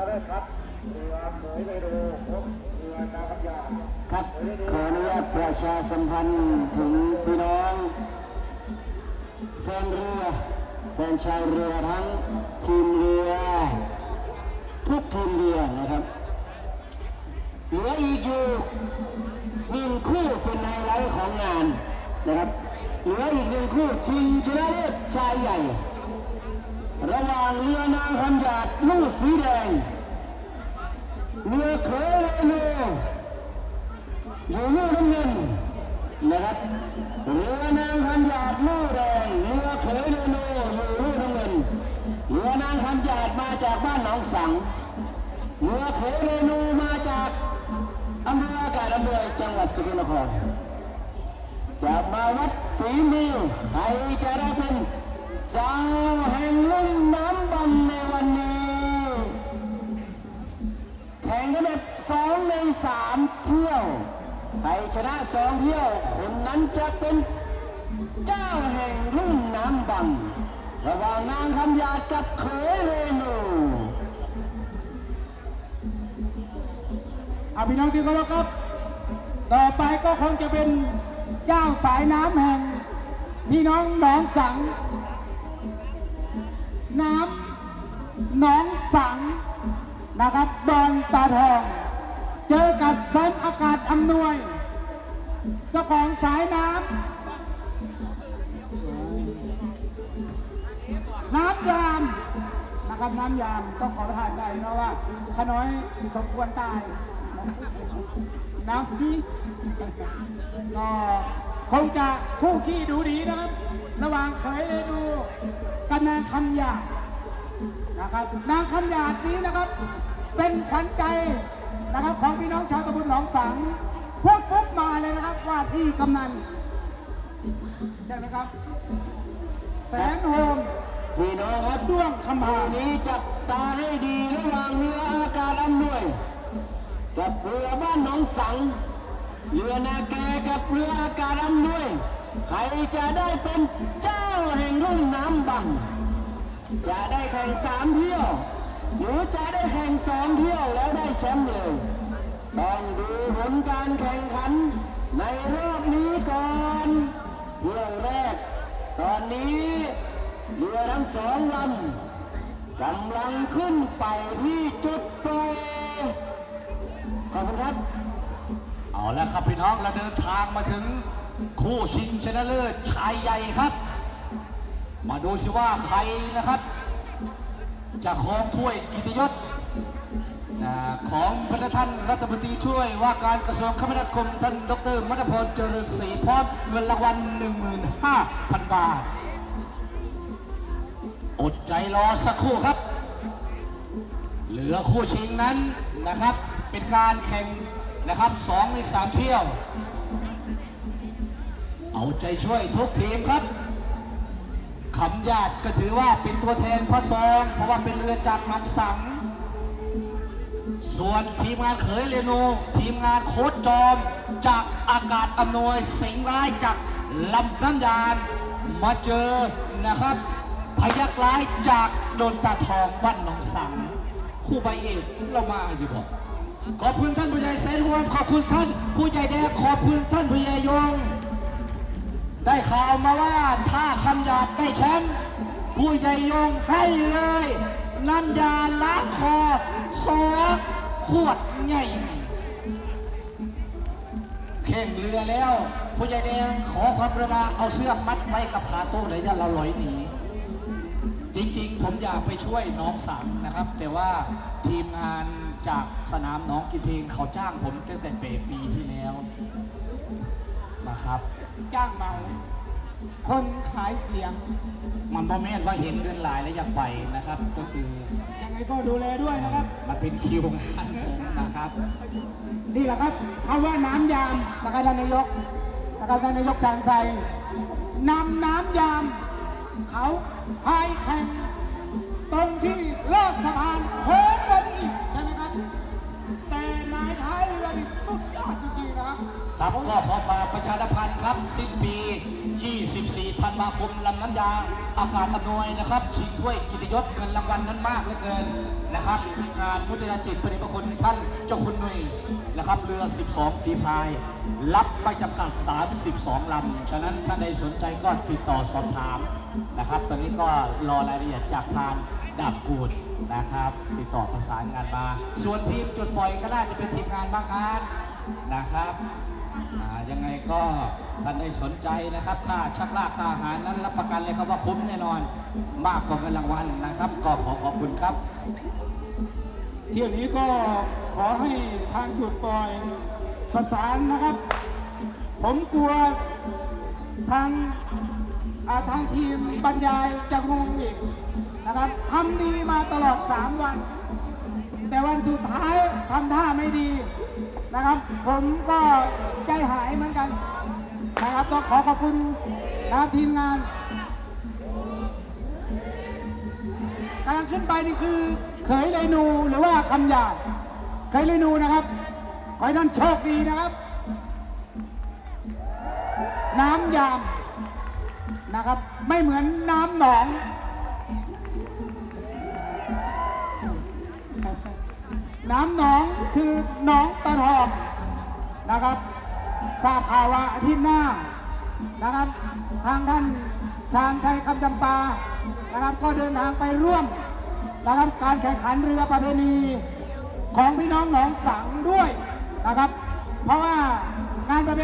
ครับขออนุญาตประชาสัมพันธ์ถึงพี่น้องแฟนเรือแฟนชาวเรือทั้งทีมเรือทุกทีมเรือนะครับเหลืออีกอยู่หนึ่งคู่เป็นไฮไลท์ของงานนะครับเหลืออีกหนึ่งคู่ชิงชนะเลิศชายใหญ่ ระหว่างเรือนางคำหยาดลูกสีแดงเรือเขยเรืออยู่ลูกน้ำเงินนะครับเรือนางคำหยาดลูกแดงเรือเขยเรือโนอยู่ลูกน้ำเงินเรือนางคำหยาดมาจากบ้านหนองสังเรือเขยเรือโนมาจากอำเภออากาศอำเภอจังหวัดสกลนครจะมาวัดฝีมือใครจะได้เป็น เจ้าแห่งลุ่มน้ำบังในวันนี้แข่งกันแบบสองในสามเที่ยวใครชนะสองเที่ยวคนนั้นจะเป็นเจ้าแห่งลุ่มน้ำบังระหว่างนางคำยาดกับเขยเรนูอาพี่น้องที่เคารพครับ ต่อไปก็คงจะเป็นเจ้าสายน้ำแห่งพี่น้องหนองสัง น้ำหนองสังนะครับบางตาทอง เจอกับแสนอากาศอำนวย เจ้าของสายน้ำน้ำยามนะครับน้ำยามต้องขอประทานใจนะว่าขน้อยสมควรตาย น้ำพี่ก็คงจะคู่ขี้ดูดีนะครับ ระหว่างเคยได้ดู กับนางคำหยาดนะครับนางคำหยาดนี้นะครับ เป็นขวัญใจนะครับของพี่น้องชาวตำบลหนองสังพูดปุ๊บมาเลยนะครับว่าที่กำนันใช่ไหมครับแสนโฮมพี่น้องครับด้วงคำคู่หานี้จับตาให้ดีระหว่างเรืออากาศอำนวยกับเรือบ้านหนองสังเรือนาแกกับเรืออากาศอำนวย ใครจะได้เป็นเจ้าแห่งรุ่มน้ำบัง จะได้แข่งสามเที่ยว หรือจะได้แข่งสองเที่ยวแล้วได้แชมป์เลยต้องดูผลการแข่งขันในรอบนี้ก่อนเที่ยวแรก ตอนนี้เรือทั้งสองลำกำลังขึ้นไปที่จุดปลยขอบคุณครับ เอาล้วครับพี่น้องเราเดินทางมาถึง คู่ชิงชนะเลิศชายใหญ่ครับ มาดูสิว่าใครนะครับ จะครองถ้วยกิตยศของพระท่านรัฐมนตรีช่วยว่าการกระทรวงคมนาคมท่านดรมัทพรเจริญศรีพร้อมเงินรางวัล15,000 บาท อดใจรอสักครู่ครับ เหลือคู่ชิงนั้นนะครับ เป็นการแข่งนะครับสองในสามเที่ยว เอาใจช่วยทุกทีมครับคำญาติก็ถือว่าเป็นตัวแทนพระซองเพราะว่าเป็นเรือจากหนองสัง ส่วนทีมงานเขยเรโนทีมงานโค้ชจอม จากอากาศอำนวยสิงร้ายจากลำน้ำยานมาเจอนะครับ พยักร้ายจากโดนตาทองบ้านหนองสัง คู่ใบเอกเรามาอยู่บอกขอบคุณท่านผู้ใหญ่แสนรวมขอบคุณท่านผู้ใหญ่แดงขอบคุณท่านผู้ใหญ่ยง ได้ข่าวมาว่าถ้าคำหยาดได้แชมป์ผู้ใหญ่ยงให้เลยน้ำยาล้างคอสองขวดใหญ่เข่งเรือแล้วผู้ใหญ่แดงขอความกรุณาเอาเสื้อมัดไว้กับขาโต๊ะเลยอย่าเราลอยหนีจริงๆ ผมอยากไปช่วยน้องสังนะครับ แต่ว่าทีมงานจากสนามน้องกิเพลงเขาจ้างผมตั้งแต่ปีที่แล้ว นะครับ จ้างเมา คนขายเสียง มันบ่แม่นว่าเห็นเดือนหลายแล้วอยากไปนะครับ ก็คือยังไงก็ดูแลด้วยนะครับ มันเป็นคิวงานผมนะครับ นี่แหละครับคำว่าน้ำยามนะครับท่านนายกนะครับท่านนายกชาญชัยนำน้ำยาม เขาพายแข่งตรงที่เลิกสะพานโค้งวันอีกใช่ไหมครับ แต่นายท้ายเรือนี่สุด ยอดจริงๆนะครับครับก็ขอฝากประชาสัมพันธ์ครับสิ้นปี 24 ธันวาคมลำน้ำยางอากาศอำนวยนะครับชิงถ้วยกิตยศเงินรางวัลนั้นมากเหลือเกินนะครับงานมุทนาจิตปฏิปคุณท่านเจ้าคุณหนุ่ยนะครับเรือ 12 ฝีพาย รับไม่จำกัด 32 ลำ ฉะนั้นท่านใดสนใจก็ติดต่อสอบถามนะครับ ตอนนี้ก็รอรายละเอียดจากทางดาบกูดนะครับ ติดต่อประสานงานมา ส่วนทีมจุดปล่อยก็ได้จะเป็นทีมงานบางงาน นะครับยังไงก็ท่านใดสนใจนะครับค่าชักลากค่าอาหารนั้นรับประกันเลยครับว่าคุ้มแน่นอนมากกว่าเงินรางวัลนะครับ ก็ขอขอบคุณครับ เที่ยวนี้ก็ขอให้ทางจุดปล่อยประสานนะครับ ผมกลัวทางาทางทีมบรรยายจะงงอีกนะครับทำดีมาตลอด 3 วัน แต่วันสุดท้ายทำท่าไม่ดี นะครับ ผมก็ใจหายเหมือนกันนะครับต้องขอขอบคุณนะครับทีมงานกำลังขึ้นไปนี่คือเขยเรนูหรือว่าคำหยาเขยเรนูนะครับขอให้ท่านโชคดีนะครับ น้ำยามนะครับ ไม่เหมือนน้ำหนอง น้ำหนองคือหนองตะทองนะครับทราบข่าวว่าอาทิตย์หน้านะครับ ทางท่านชางชัยคำจำปานะครับ ก็เดินทางไปร่วมนะครับการแข่งขันเรือประเพณีของพี่น้องหนองสังด้วยนะครับ เพราะว่างานประเพ